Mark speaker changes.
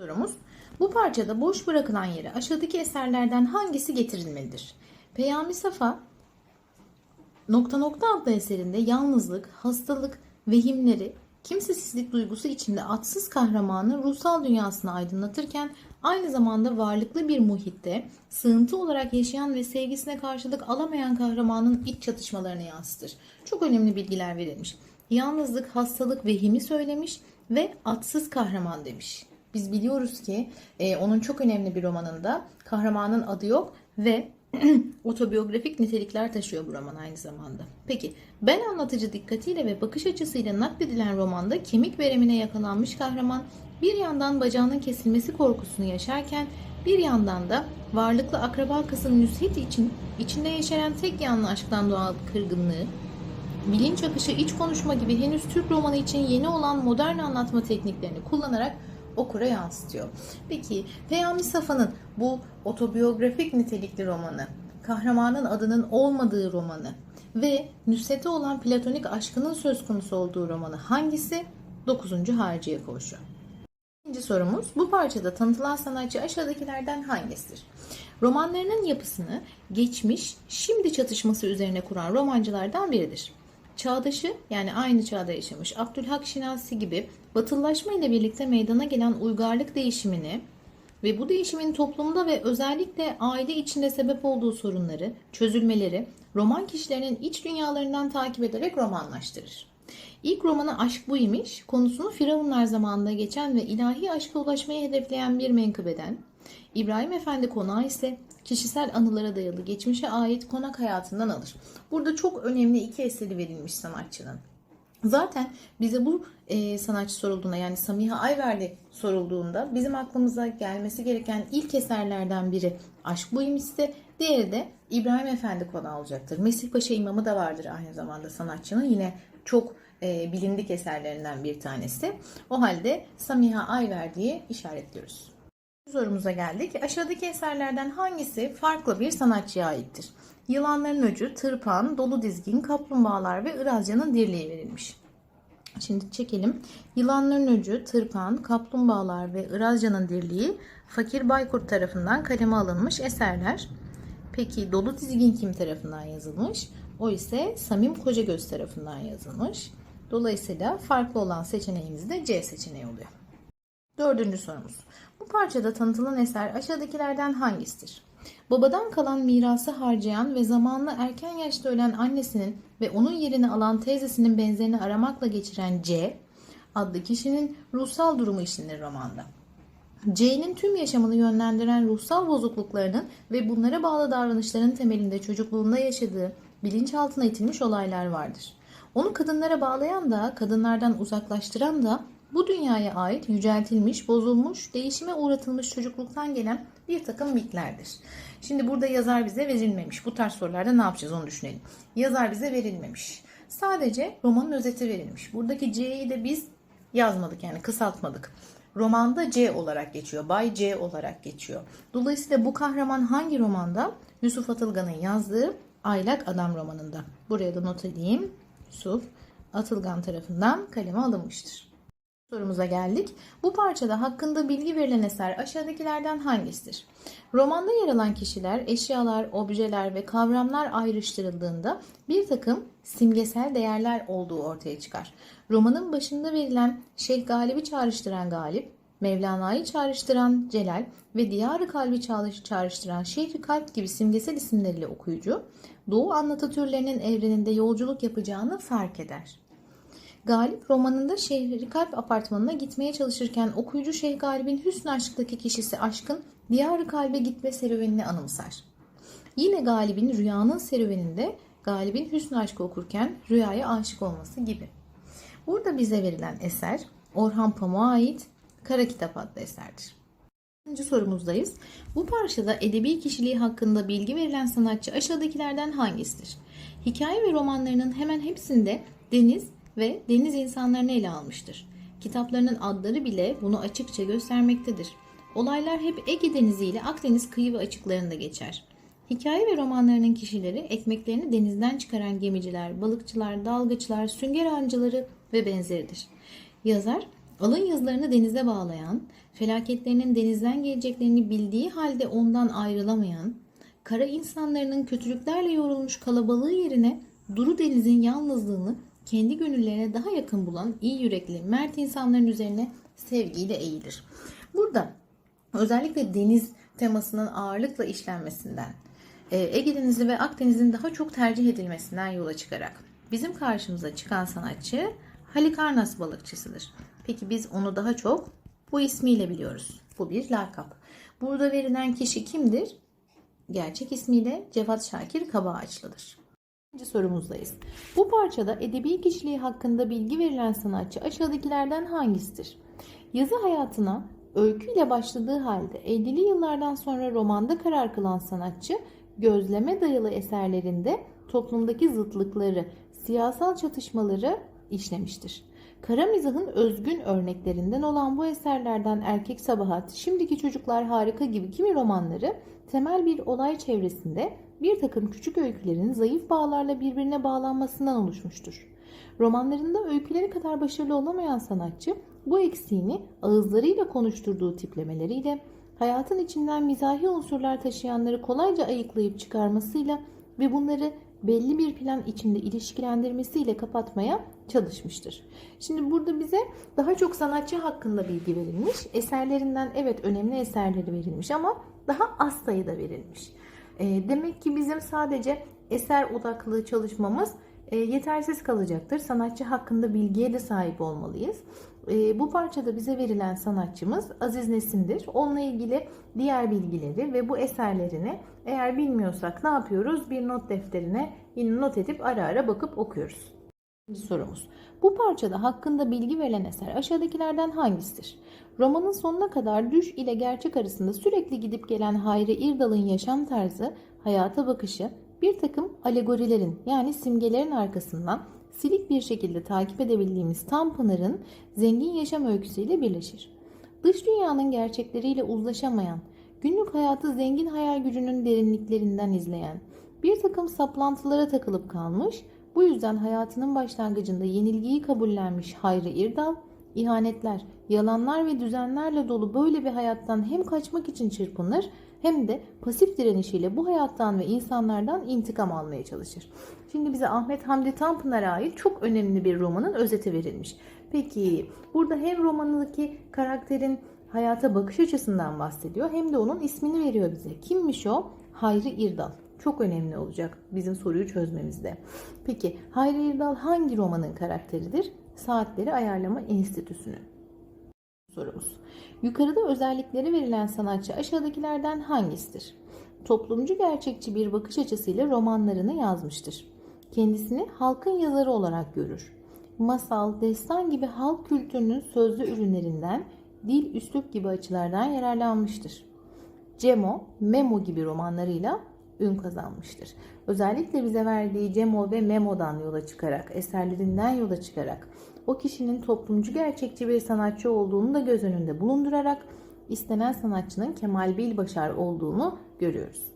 Speaker 1: Sorumuz, bu parçada boş bırakılan yere aşağıdaki eserlerden hangisi getirilmelidir? Peyami Safa nokta nokta adlı eserinde yalnızlık, hastalık, vehimleri, kimsesizlik duygusu içinde atsız kahramanı ruhsal dünyasını aydınlatırken aynı zamanda varlıklı bir muhitte sığıntı olarak yaşayan ve sevgisine karşılık alamayan kahramanın iç çatışmalarını yansıtır. Çok önemli bilgiler verilmiş. Yalnızlık, hastalık, vehimi söylemiş ve atsız kahraman demiş. Biz biliyoruz ki e, onun çok önemli bir romanında kahramanın adı yok ve otobiyografik nitelikler taşıyor bu roman aynı zamanda. Peki ben anlatıcı dikkatiyle ve bakış açısıyla nakledilen romanda kemik veremine yakalanmış kahraman bir yandan bacağının kesilmesi korkusunu yaşarken bir yandan da varlıklı akraba kızın Nusret için içinde yeşeren tek yanlı aşktan doğal kırgınlığı, bilinç akışı iç konuşma gibi henüz Türk romanı için yeni olan modern anlatma tekniklerini kullanarak okura yansıtıyor. Peki Peyami Safa'nın bu otobiyografik nitelikli romanı, kahramanın adının olmadığı romanı ve Nusret'e olan platonik aşkının söz konusu olduğu romanı hangisi? 9. Harciye Koğuşu. İkinci sorumuz bu parçada tanıtılan sanatçı aşağıdakilerden hangisidir? Romanlarının yapısını geçmiş, şimdi çatışması üzerine kuran romancılardan biridir. Çağdaşı yani aynı çağda yaşamış Abdülhak Şinasi gibi batılılaşma ile birlikte meydana gelen uygarlık değişimini ve bu değişimin toplumda ve özellikle aile içinde sebep olduğu sorunları, çözülmeleri roman kişilerinin iç dünyalarından takip ederek romanlaştırır. İlk romanı Aşk Bu imiş, konusunu Firavunlar zamanında geçen ve ilahi aşka ulaşmayı hedefleyen bir menkıbeden, İbrahim Efendi konağı ise kişisel anılara dayalı geçmişe ait konak hayatından alır. Burada çok önemli iki eseri verilmiş sanatçının. Zaten bize bu e, sanatçı sorulduğunda yani Samiha Ayverdi sorulduğunda bizim aklımıza gelmesi gereken ilk eserlerden biri Aşk Bu İmiş'te diğeri de İbrahim Efendi konağı olacaktır. Mesih Paşa İmamı da vardır aynı zamanda sanatçının yine çok e, bilindik eserlerinden bir tanesi. O halde Samiha Ayverdi'yi işaretliyoruz. Sorumuza geldik. Aşağıdaki eserlerden hangisi farklı bir sanatçıya aittir? Yılanların Öcü, Tırpan, Dolu Dizgin, Kaplumbağalar ve Irazca'nın Dirliği verilmiş. Şimdi çekelim. Yılanların Öcü, Tırpan, Kaplumbağalar ve Irazca'nın Dirliği Fakir Baykurt tarafından kaleme alınmış eserler. Peki Dolu Dizgin kim tarafından yazılmış? O ise Samim Kocagöz tarafından yazılmış. Dolayısıyla farklı olan seçeneğimiz de C seçeneği oluyor. Dördüncü sorumuz. Bu parçada tanıtılan eser aşağıdakilerden hangisidir? Babadan kalan mirası harcayan ve zamanla erken yaşta ölen annesinin ve onun yerini alan teyzesinin benzerini aramakla geçiren C adlı kişinin ruhsal durumu işlenir romanda. C'nin tüm yaşamını yönlendiren ruhsal bozukluklarının ve bunlara bağlı davranışların temelinde çocukluğunda yaşadığı bilinçaltına itilmiş olaylar vardır. Onu kadınlara bağlayan da, kadınlardan uzaklaştıran da bu dünyaya ait yüceltilmiş, bozulmuş, değişime uğratılmış çocukluktan gelen bir takım mitlerdir. Şimdi burada yazar bize verilmemiş. Bu tarz sorularda ne yapacağız onu düşünelim. Yazar bize verilmemiş. Sadece romanın özeti verilmiş. Buradaki C'yi de biz yazmadık yani kısaltmadık. Romanda C olarak geçiyor. Bay C olarak geçiyor. Dolayısıyla bu kahraman hangi romanda? Yusuf Atılgan'ın yazdığı Aylak Adam romanında. Buraya da not edeyim. Yusuf Atılgan tarafından kaleme alınmıştır. Sorumuza geldik. Bu parçada hakkında bilgi verilen eser aşağıdakilerden hangisidir? Romanda yer alan kişiler, eşyalar, objeler ve kavramlar ayrıştırıldığında bir takım simgesel değerler olduğu ortaya çıkar. Romanın başında verilen Şeyh Galip'i çağrıştıran Galip, Mevlana'yı çağrıştıran Celal ve Diyarı Kalbi çağrıştıran Şehri Kalp gibi simgesel isimleriyle okuyucu, Doğu anlatı türlerinin evreninde yolculuk yapacağını fark eder. Galip romanında Şehri Kalp apartmanına gitmeye çalışırken okuyucu Şeyh Galip'in hüsn aşktaki kişisi aşkın Diyarı Kalbe gitme serüvenini anımsar. Yine Galip'in rüyanın serüveninde Galip'in hüsn aşkı okurken rüyaya aşık olması gibi. Burada bize verilen eser Orhan Pamuk'a ait Kara Kitap adlı eserdir. İkinci sorumuzdayız. Bu parçada edebi kişiliği hakkında bilgi verilen sanatçı aşağıdakilerden hangisidir? Hikaye ve romanlarının hemen hepsinde deniz ve deniz insanlarını ele almıştır. Kitaplarının adları bile bunu açıkça göstermektedir. Olaylar hep Ege Denizi ile Akdeniz kıyı ve açıklarında geçer. Hikaye ve romanlarının kişileri ekmeklerini denizden çıkaran gemiciler, balıkçılar, dalgıçlar, sünger avcıları ve benzeridir. Yazar Alın yazılarını denize bağlayan, felaketlerinin denizden geleceklerini bildiği halde ondan ayrılamayan, kara insanların kötülüklerle yorulmuş kalabalığı yerine duru denizin yalnızlığını kendi gönüllerine daha yakın bulan iyi yürekli, mert insanların üzerine sevgiyle eğilir. Burada özellikle deniz temasının ağırlıkla işlenmesinden, e, Ege Denizi ve Akdeniz'in daha çok tercih edilmesinden yola çıkarak bizim karşımıza çıkan sanatçı Halikarnas balıkçısıdır. Peki biz onu daha çok bu ismiyle biliyoruz. Bu bir lakap. Burada verilen kişi kimdir? Gerçek ismiyle Cevat Şakir Kabaağaçlı'dır. İkinci sorumuzdayız. Bu parçada edebi kişiliği hakkında bilgi verilen sanatçı aşağıdakilerden hangisidir? Yazı hayatına öyküyle başladığı halde 50'li yıllardan sonra romanda karar kılan sanatçı gözleme dayalı eserlerinde toplumdaki zıtlıkları, siyasal çatışmaları işlemiştir. Kara mizahın özgün örneklerinden olan bu eserlerden Erkek Sabahat, Şimdiki Çocuklar Harika gibi kimi romanları temel bir olay çevresinde bir takım küçük öykülerin zayıf bağlarla birbirine bağlanmasından oluşmuştur. Romanlarında öyküleri kadar başarılı olamayan sanatçı bu eksiğini ağızlarıyla konuşturduğu tiplemeleriyle hayatın içinden mizahi unsurlar taşıyanları kolayca ayıklayıp çıkarmasıyla ve bunları belli bir plan içinde ilişkilendirmesiyle kapatmaya çalışmıştır. Şimdi burada bize daha çok sanatçı hakkında bilgi verilmiş. Eserlerinden evet önemli eserleri verilmiş ama daha az sayıda verilmiş. E, demek ki bizim sadece eser odaklı çalışmamız e, yetersiz kalacaktır. Sanatçı hakkında bilgiye de sahip olmalıyız. E, bu parçada bize verilen sanatçımız Aziz Nesin'dir. Onunla ilgili diğer bilgileri ve bu eserlerini eğer bilmiyorsak ne yapıyoruz? Bir not defterine yine not edip ara ara bakıp okuyoruz. Sorumuz. Bu parçada hakkında bilgi verilen eser aşağıdakilerden hangisidir? Romanın sonuna kadar düş ile gerçek arasında sürekli gidip gelen Hayri İrdal'ın yaşam tarzı, hayata bakışı, bir takım alegorilerin yani simgelerin arkasından silik bir şekilde takip edebildiğimiz Tanpınar'ın zengin yaşam öyküsüyle birleşir. Dış dünyanın gerçekleriyle uzlaşamayan, günlük hayatı zengin hayal gücünün derinliklerinden izleyen, bir takım saplantılara takılıp kalmış, bu yüzden hayatının başlangıcında yenilgiyi kabullenmiş Hayri İrdal, ihanetler, yalanlar ve düzenlerle dolu böyle bir hayattan hem kaçmak için çırpınır hem de pasif direnişiyle bu hayattan ve insanlardan intikam almaya çalışır. Şimdi bize Ahmet Hamdi Tanpınar'a ait çok önemli bir romanın özeti verilmiş. Peki burada hem romanındaki karakterin hayata bakış açısından bahsediyor hem de onun ismini veriyor bize. Kimmiş o? Hayri İrdal. Çok önemli olacak bizim soruyu çözmemizde. Peki Hayri İrdal hangi romanın karakteridir? Saatleri Ayarlama Enstitüsü'nün sorumuz. Yukarıda özellikleri verilen sanatçı aşağıdakilerden hangisidir? Toplumcu gerçekçi bir bakış açısıyla romanlarını yazmıştır. Kendisini halkın yazarı olarak görür. Masal, destan gibi halk kültürünün sözlü ürünlerinden dil, üslup gibi açılardan yararlanmıştır. Cemo, Memo gibi romanlarıyla ün kazanmıştır. Özellikle bize verdiği Cemo ve Memo'dan yola çıkarak, eserlerinden yola çıkarak o kişinin toplumcu gerçekçi bir sanatçı olduğunu da göz önünde bulundurarak istenen sanatçının Kemal Bilbaşar olduğunu görüyoruz.